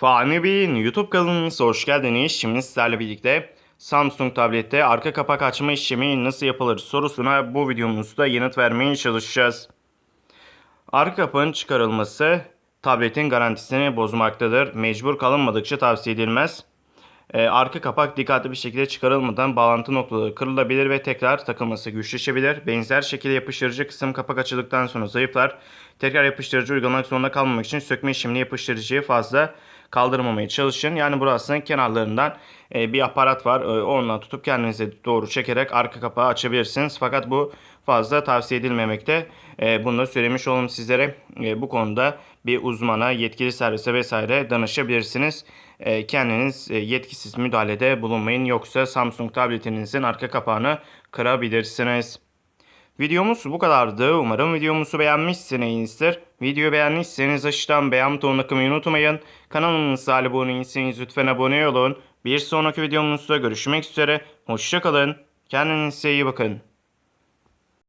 Fani Bey'in YouTube kanalınıza hoş geldiniz. Şimdi sizlerle birlikte Samsung tablette arka kapak açma işlemi nasıl yapılır sorusuna bu videomuzda yanıt vermeye çalışacağız. Arka kapağın çıkarılması tabletin garantisini bozmaktadır. Mecbur kalınmadıkça tavsiye edilmez. Ee, arka kapak dikkatli bir şekilde çıkarılmadan bağlantı noktaları kırılabilir ve tekrar takılması güçleşebilir. Benzer şekilde yapıştırıcı kısım kapak açıldıktan sonra zayıflar. Tekrar yapıştırıcı uygulamak zorunda kalmamak için sökme işlemini yapıştırıcıyı fazla kaldırmamaya çalışın. Yani burasının kenarlarından e, bir aparat var. E, onunla tutup kendinize doğru çekerek arka kapağı açabilirsiniz. Fakat bu fazla tavsiye edilmemekte. E, bunu söylemiş olalım sizlere. Bu konuda bir uzmana, yetkili servise vesaire danışabilirsiniz. Kendiniz yetkisiz müdahalede bulunmayın. Yoksa Samsung tabletinizin arka kapağını kırabilirsiniz. Videomuz bu kadardı. Umarım videomuzu beğenmişsinizdir. Videoyu beğendiyseniz aşağıdan beğen butonuna tıklamayı unutmayın. Kanalımıza abone değilseniz lütfen abone olun. Bir sonraki videomuzda görüşmek üzere. Hoşçakalın. Kendinize iyi bakın.